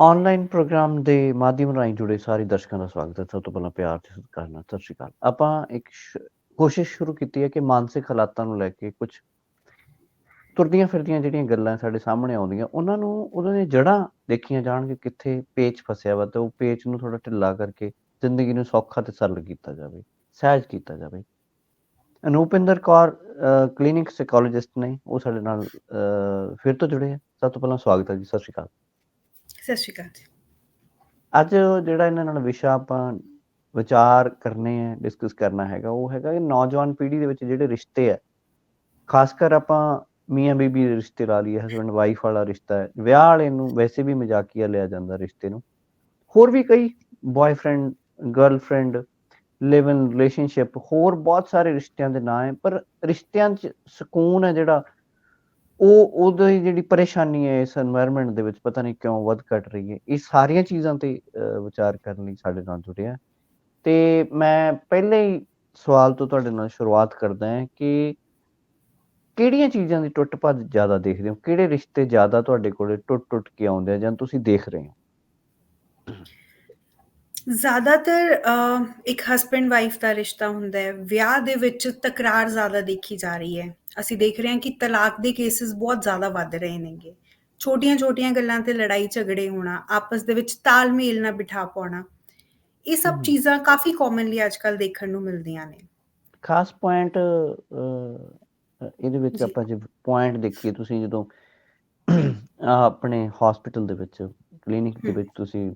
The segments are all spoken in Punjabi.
ਔਨਲਾਈਨ ਪ੍ਰੋਗਰਾਮ ਦੇ ਮਾਧਿਅਮ ਰਾਹੀਂ ਜੁੜੇ ਸਾਰੇ ਦਰਸ਼ਕਾਂ ਦਾ ਸਵਾਗਤ ਹੈ। ਸਭ ਤੋਂ ਪਹਿਲਾਂ ਪਿਆਰ ਤੇ ਸਤਿਕਾਰ ਨਾਲ ਸਤਿ ਸ਼੍ਰੀ ਅਕਾਲ। ਆਪਾਂ ਇੱਕ ਕੋਸ਼ਿਸ਼ ਸ਼ੁਰੂ ਕੀਤੀ ਹੈ ਕਿ ਮਾਨਸਿਕ ਹਾਲਾਤਾਂ ਨੂੰ ਲੈ ਕੇ ਕੁਝ ਤੁਰਦੀਆਂ ਫਿਰਦੀਆਂ ਜਿਹੜੀਆਂ ਗੱਲਾਂ ਸਾਡੇ ਸਾਹਮਣੇ ਆਉਂਦੀਆਂ, ਉਹਨਾਂ ਨੂੰ ਉਹਨਾਂ ਦੀਆਂ ਜੜ੍ਹਾਂ ਦੇਖੀਆਂ ਜਾਣ ਕਿ ਕਿੱਥੇ ਪੇਚ ਫਸਿਆ ਵਾ ਤੇ ਉਹ ਪੇਚ ਨੂੰ ਥੋੜਾ ਢਿੱਲਾ ਕਰਕੇ ਜ਼ਿੰਦਗੀ ਨੂੰ ਸੌਖਾ ਤੇ ਸਰਲ ਕੀਤਾ ਜਾਵੇ, ਸਹਿਜ ਕੀਤਾ ਜਾਵੇ। ਅਨੂਪਿੰਦਰ ਕੌਰ ਅ, ਕਲੀਨਿਕ ਸਾਈਕੋਲੋਜਿਸਟ ਨੇ, ਉਹ ਸਾਡੇ ਨਾਲ ਅ, ਫਿਰ ਤੋਂ ਜੁੜੇ ਆ। ਸਭ ਤੋਂ ਪਹਿਲਾਂ ਸਵਾਗਤ ਹੈ ਜੀ, ਸਤਿ ਸ਼੍ਰੀ ਅਕਾਲ। ਸਤਿ ਸ਼੍ਰੀ ਅਕਾਲ ਜੀ। ਅੱਜ ਜਿਹੜਾ ਇਹਨਾਂ ਨਾਲ ਵਿਸ਼ਾ ਆਪਾਂ ਵਿਚਾਰ ਕਰਨੇ ਹੈ, ਡਿਸਕਸ ਕਰਨਾ ਹੈਗਾ, ਉਹ ਹੈਗਾ ਕਿ ਨੌਜਵਾਨ ਪੀੜ੍ਹੀ ਦੇ ਵਿੱਚ ਜਿਹੜੇ ਰਿਸ਼ਤੇ ਆ, ਖਾਸ ਕਰ ਆਪਾਂ ਮੀਆਂ ਬੀਬੀ ਦੇ ਰਿਸ਼ਤੇ ਲਾ ਲਈਏ, ਹਸਬੈਂਡ ਵਾਈਫ ਵਾਲਾ ਰਿਸ਼ਤਾ ਹੈ, ਵਿਆਹ ਵਾਲੇ ਨੂੰ ਵੈਸੇ ਵੀ ਮਜ਼ਾਕੀਆ ਲਿਆ ਜਾਂਦਾ ਰਿਸ਼ਤੇ ਨੂੰ। ਹੋਰ ਵੀ ਕਈ boyfriend, girlfriend, live in relationship ਹੋਰ ਬਹੁਤ ਸਾਰੇ ਰਿਸ਼ਤਿਆਂ ਦੇ ਨਾਂ ਹੈ, ਪਰ ਰਿਸ਼ਤਿਆਂ 'ਚ ਸਕੂਨ ਹੈ ਜਿਹੜਾ ਉਹ, ਉਹਦਾ ਜਿਹੜੀ ਪਰੇਸ਼ਾਨੀ ਹੈ ਇਸ এনवायरमेंट ਦੇ ਵਿੱਚ, ਪਤਾ ਨਹੀਂ ਕਿਉਂ ਵੱਧ ਘਟ ਰਹੀ ਹੈ। ਇਹ ਸਾਰੀਆਂ ਚੀਜ਼ਾਂ ਤੇ ਵਿਚਾਰ ਕਰਨ ਲਈ ਸਾਡੇ ਨਾਲ ਜੁੜੇ ਆ ਤੇ ਮੈਂ ਪਹਿਲੇ ਹੀ ਸਵਾਲ ਤੋਂ ਤੁਹਾਡੇ ਨਾਲ ਸ਼ੁਰੂਆਤ ਕਰਦਾ ਹਾਂ ਕਿ ਕਿਹੜੀਆਂ ਚੀਜ਼ਾਂ ਦੀ ਟੁੱਟ ਭੱਜ ਜ਼ਿਆਦਾ ਦੇਖਦੇ ਹੋ? ਕਿਹੜੇ ਰਿਸ਼ਤੇ ਜ਼ਿਆਦਾ ਤੁਹਾਡੇ ਕੋਲੇ ਟੁੱਟ ਟੁੱਟ ਕੇ ਆਉਂਦੇ ਆ ਜਾਂ ਤੁਸੀਂ ਦੇਖ ਰਹੇ ਹੋ? ਜ਼ਿਆਦਾਤਰ ਅ, ਇੱਕ ਹਸਬੈਂਡ ਵਾਈਫ ਦਾ ਰਿਸ਼ਤਾ ਹੁੰਦਾ ਹੈ, ਵਿਆਹ ਦੇ ਵਿੱਚ ਤਕਰਾਰ ਜ਼ਿਆਦਾ ਦੇਖੀ ਜਾ ਰਹੀ ਹੈ। ਅਸੀਂ ਦੇਖ ਰਹੇ ਹਾਂ ਕਿ ਤਲਾਕ ਦੇ ਕੇਸਿਸ ਬਹੁਤ ਜ਼ਿਆਦਾ ਵੱਧ ਰਹੇ ਨੇਗੇ। ਛੋਟੀਆਂ-ਛੋਟੀਆਂ ਗੱਲਾਂ ਤੇ ਲੜਾਈ ਝਗੜੇ ਹੋਣਾ, ਆਪਸ ਦੇ ਵਿੱਚ ਤਾਲਮੇਲ ਨਾ ਬਿਠਾ ਪਾਉਣਾ। ਇਹ ਸਭ ਹੂੰ। ਚੀਜ਼ਾਂ ਕਾਫੀ ਕਾਮਨਲੀ ਅੱਜਕੱਲ੍ਹ ਦੇਖਣ ਨੂੰ ਮਿਲਦੀਆਂ ਨੇ। ਖਾਸ ਪੁਆਇੰਟ ਅ, ਇਹਦੇ ਵਿੱਚ ਜੀ। ਆਪਾਂ ਜੇ ਪੁਆਇੰਟ ਦੇਖੀਏ ਤੁਸੀਂ ਜਦੋਂ ਆਹ ਆਪਣੇ ਹਸਪੀਟਲ ਦੇ ਵਿੱਚ, ਕਲੀਨਿਕ ਦੇ ਹੂੰ। ਵਿੱਚ ਤੁਸੀਂ